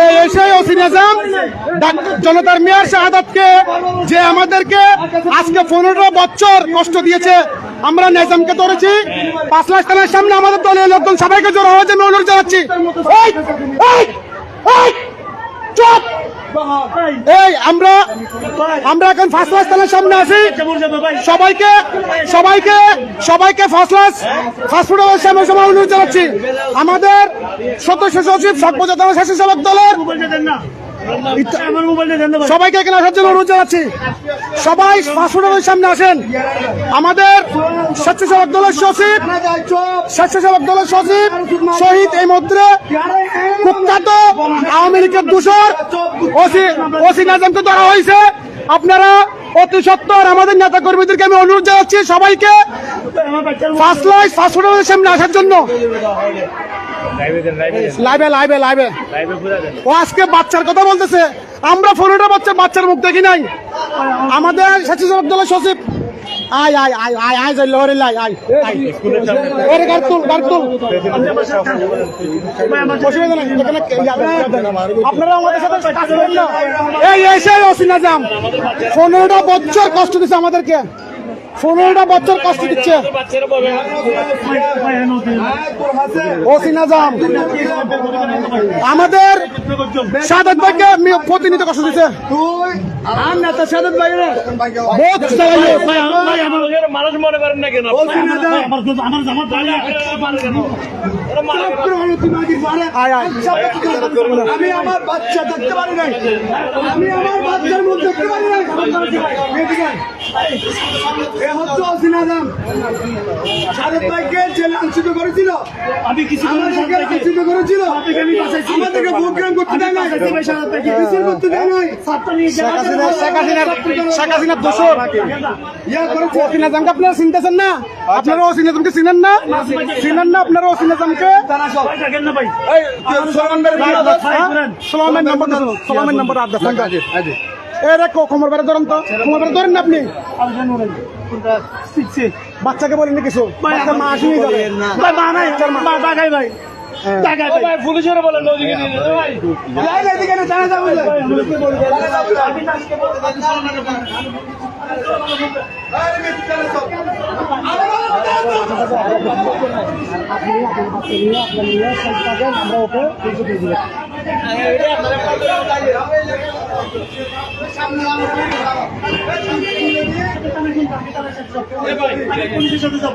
এই এসে আজম জনতার মেয়র শাহাদতকে যে আমাদেরকে আজকে পনেরো বছর কষ্ট দিয়েছে, আমরা নেজামকে ধরেছি পাঁচ লাখ থানার সামনে আমাদের দলীয় লোকজন সবাইকে জোর হওয়ার জন্য অনুরোধ জানাচ্ছি চুপ! এই, আমরা আমরা এখন ফার্স্ট ক্লাস থানার সামনে আছি। সবাইকে সবাইকে সবাইকে ফার্স্ট ক্লাস ফাস্টফুডের সামনে সবাই অনুরোধ জানাচ্ছি। আমাদের সদস্য সচিব সর্বজাতীয় স্বেচ্ছাসেবক দলের সবাইকে এখানে আসার জন্য অনুরোধ জানাচ্ছি। সবাই ফাস্টফুডের সামনে আসেন। আমাদের স্বেচ্ছাসেবক দলের সচিব স্বেচ্ছাসেবক দলের সচিব শহীদ এই মধ্যে লীগের দূষর। ওসি নাজামকে ধরা হয়েছে। আপনারা অতি সত্তর আমাদের নেতা কর্মীদেরকে আমি অনুরোধ জানাচ্ছি সবাইকে আমার বাচ্চার ফার্স্ট লাইফ সামনে আসার জন্য। ও আজকে বাচ্চার কথা বলতেছে। আমরা পনেরোটা বাচ্চা বাচ্চার মুখ দেখি নাই। আমাদের স্বেচ্ছাসেবক সচিব আয় আয় আয় আয় আয়, যাই, লহরে লাই, আয়। ওরে কার্তুল অসুবিধা আপনারা আমাদের সাথে কাজ করেন না। এই অসিনা জাম। পনেরোটা বছর কষ্ট দিচ্ছে আমাদেরকে। পনেরোটা বছর কষ্ট দিচ্ছে। ওসি নাজাম আমাদের ভাইকে প্রতিনিধি কষ্ট দিচ্ছে আর নেতা সাদত ভাই বহুত চালাইলো। মানুষ মনে করেন না কেন? আমার আয় আমি আমার বাচ্চা দেখতে পারি নাই। আমি আমার বাচ্চার মুখ দেখতে পারি নাই। এদিকে আয়। এ হচ্ছে অসিনাজাম সাদেক ভাইকে যে লাঞ্ছিত করেছিল। আমি কিছু করেছিল। আমাদেরকে ভোট করতে দেয় নাই। করতে দেয় নাই। শেখ হাসিনার শেখ হাসিনার দোষর। ইয়া করেছে আপনারা চিনতেছেন না? আপনারা চিনেন না? চিনেন আপনারা সোলামের নম্বর সোলামের কোমর বেড়ে ধরেন তো। কোমর বেড়ে ধরেন না আপনি? বাচ্চাকে বলেন কিছু। বাচ্চা মা আসেনি যাবে মা নাই। মা। টাকাই ভাই। পুলিশের বলেন ওদিকে নিয়ে যেতে ভাই। লাইন এদিকে না। জানা যাবে না। আরে মিথ্যা জানা যাও। আমরা ওকে পুলিশের সাথে যাব।